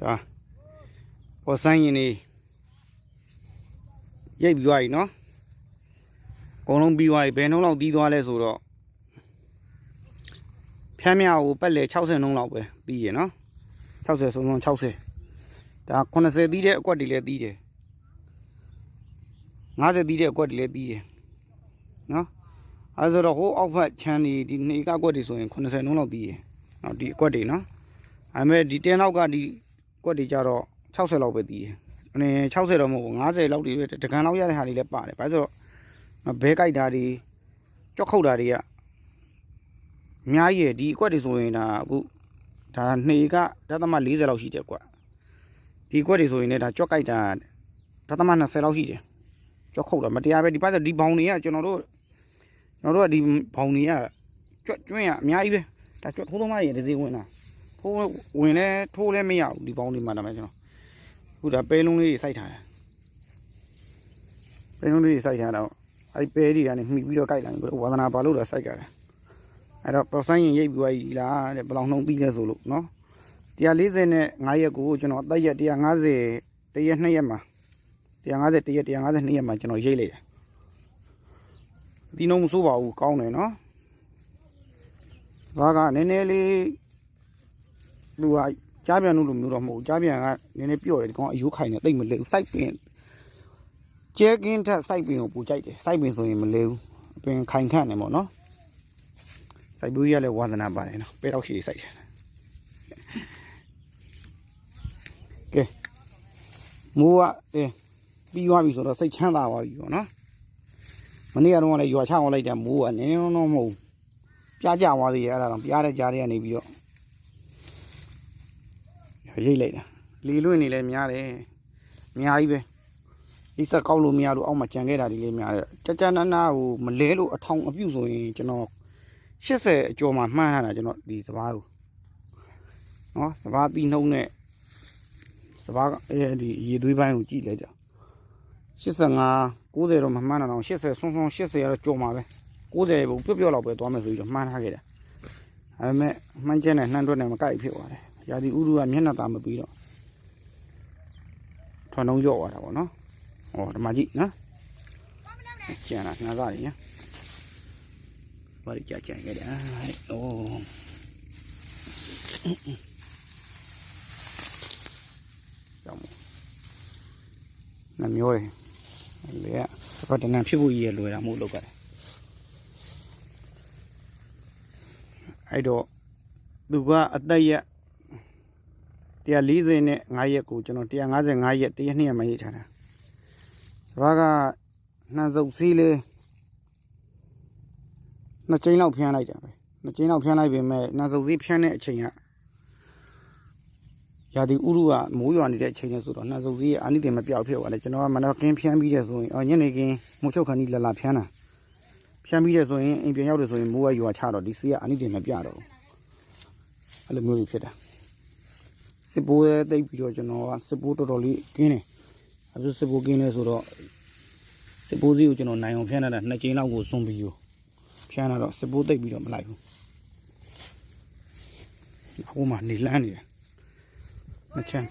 ဒါပေါ်ဆိုင်ရင်နေရိတ်ပြီးသွားပြီနော်အကုန်လုံးပြီးသွားပြီဘယ်နှုံးလောက်တီးသွားလဲဆိုတော့ဖြမ်းမြကိုပက်လေ60နှုံးလောက်ပဲတီးရနော်60ဆုံးဆုံး60ဒါ80တီးတဲ့အကွက်တွေလည်းတီးတယ်50တီးတဲ့အကွက်တွေလည်းတီးတယ်နော်အဲဆိုတော့ဟိုးအောက်ဖက်ချမ်းဒီဒီနေကအကွက်တွေဆိုရင်80နှုံးလောက်တီးရနော်ဒီအကွက်တွေနော်အဲမဲ့ဒီ10နောက်ကဒီ ကွက်တွေကြတော့60လောက်ပဲတီးတယ်အနေ60တော့မဟုတ်ဘူး50လောက်တွေပဲတကန်လောက်ရတဲ့ဟာတွေလည်းပါတယ်ဘာလို့ဆိုတော့ဘဲကြိုက်တာတွေကြော့ခုတ်တာတွေကအများကြီးရယ်ဒီအကွက်တွေဆိုရင်ဒါအခုဒါနေကဒသမ40လောက်ရှိတယ်ကွက်ဒီကွက်တွေဆိုရင်လည်းဒါကြော့ကြိုက်တာဒသမ20လောက်ရှိတယ်ကြော့ခုတ်တာမတရားပဲဒီပတ်သက်ဒီဘောင်တွေကကျွန်တော်တို့ကျွန်တော်တို့ကဒီဘောင်တွေကကြွတ်ကျွင်းရအများကြီးပဲဒါကြွတ်ထိုးသုံးမရည်ဒီစီဝင်တာ ထိုးဝင်လဲထိုးလဲမရဘူးဒီဘောင်တွေမှာဒါမှကျွန်တော်အခုဒါပဲလုံးလေးတွေစိုက်ထားတယ်ပဲလုံးလေးတွေစိုက်ထားတော့အဲ့ပဲတွေကနေမှီပြီးတော့ကြိုက်လာရင်ဝါသနာပါလို့တော့စိုက်ကြတယ်အဲ့တော့ပဆိုင်ရင်ရိပ်ပြီးသွားပြီလားတဲ့ဘယ်လောက်နှုံးပြီးလဲဆိုလို့နော်140နဲ့5ရက်ကိုကျွန်တော်အသက်ရက်150တရက်2ရက်မှာ150တရက်152ရက်မှာကျွန်တော်ရိပ်လိုက်တယ်ဒီနှုံးမဆိုးပါဘူးကောင်းတယ်နော်ဘာကနည်းနည်းလေး လူကကြားပြန်လို့လိုမျိုးတော့မဟုတ်ဘူးကြားပြန်ကနည်းနည်းပြော့တယ်ဒီကောင်အယိုးခိုင်နေတိတ်မလဲဘူးစိုက်ပင်ကျဲကင်းထက်စိုက်ပင်ကိုပူကြိုက်တယ်စိုက်ပင်ဆိုရင်မလဲဘူးအပင်ခိုင်ခန့်နေပေါ့နော်စိုက်ပူးရလဲဝါသနာပါတယ်နော်ပဲတော့ရှိစိုက်တယ်ကဲမိုးကအဲပြီးသွားပြီဆိုတော့စိတ်ချမ်းသာသွားပြီပေါ့နော်မနေ့ကတော့လည်းရွာချအောင်လိုက်တယ်မိုးကနည်းနည်းတော့မဟုတ်ဘူးပြားကြသွားသေးရဲ့အဲ့ဒါတော့ပြားတဲ့ကြားထဲကနေပြီးတော့ ရိတ်လိုက်တာလီလွင့်နေလဲများတယ်အများကြီးပဲဒီဆက်ကောက်လို့မရလို့အောက်မှာကြံခဲ့တာဒီလေးများတယ်ကြကြနာနာဟိုမလဲလို့အထောင်အပြုတ်ဆိုရင်ကျွန်တော်80အကျော်မှာမှန်းထားတာကျွန်တော်ဒီစပားကိုနော်စပားပြီးနှုံးနဲ့စပားအဲဒီရေသွေးပိုင်းကိုကြည့်လိုက်ကြ85 90တော့မမှန်းတာတော့80ဆွန်းဆွန်း80ရတော့ကျော်မှာပဲ90ဘူးပြော့ပြော့လောက်ပဲသွားမယ်ဆိုပြီးတော့မှန်းထားခဲ့တာဒါပေမဲ့မှန်းချက်နဲ့နှမ်းတွက်နဲ့မကိုက်ဖြစ်သွားတယ် ရာသီဥတုကမျက်နှာသာမပြီးတော့ထွန်လုံးကြော့သွားတာပေါ့နော်ဟောဒီမှာကြည့်နော်ကျန်တာငါးစားရညာဘာလို့ကြာကျန်ခဲ့တယ်အိုးကြောင်နမျိုးရလေကစပတ်တနံဖြစ်ဖို့ရည်လွယ်တာမို့လောက်ကြတယ်အဲ့တော့သူကအသက်ရက် 140နဲ့5ရက်ကိုကျွန်တော်155ရက်တရက်နှစ်ရက်မှရေးထားတာစဘာကနှံစုပ်စည်းလေးနှစ်ချိန်လောက်ဖျန်းလိုက်တာပဲနှစ်ချိန်လောက်ဖျန်းလိုက်ပြင်မဲ့နှံစုပ်စည်းဖျန်းတဲ့အချိန်ကရာသီဥတုကမိုးရွာနေတဲ့အချိန်နဲ့ဆိုတော့နှံစုပ်စည်းရဲ့အာနိသင်မပြောက်ဖြစ်သွားတယ်ကျွန်တော်ကမနက်ကင်းဖျန်းပြီးတဲ့ဆိုရင်အော်ညနေကင်းမိုးချုပ်ခန်းကြီးလာလာဖျန်းတာဖျန်းပြီးတဲ့ဆိုရင်အိမ်ပြန်ရောက်တယ်ဆိုရင်မိုးကရွာချတော့ဒီစီးကအာနိသင်မပြတော့ဘူးအဲ့လိုမျိုးကြီးဖြစ်တာ စစ်ပိုးရဲ့တိတ်ပြီးတော့ကျွန်တော်ကစစ်ပိုးတော်တော်လေးကင်းတယ်။အဲဒါစစ်ပိုးကင်းလဲဆိုတော့စစ်ပိုးစီကိုကျွန်တော်နိုင်အောင်ဖျန်းလာတာနှစ်ကြိမ်လောက်ကိုစွန့်ပြီးရောဖျန်းလာတော့စစ်ပိုးတိတ်ပြီးတော့မလိုက်ဘူး။ဟိုမှာနေလန်းနေတယ်။နှစ်ချမ်း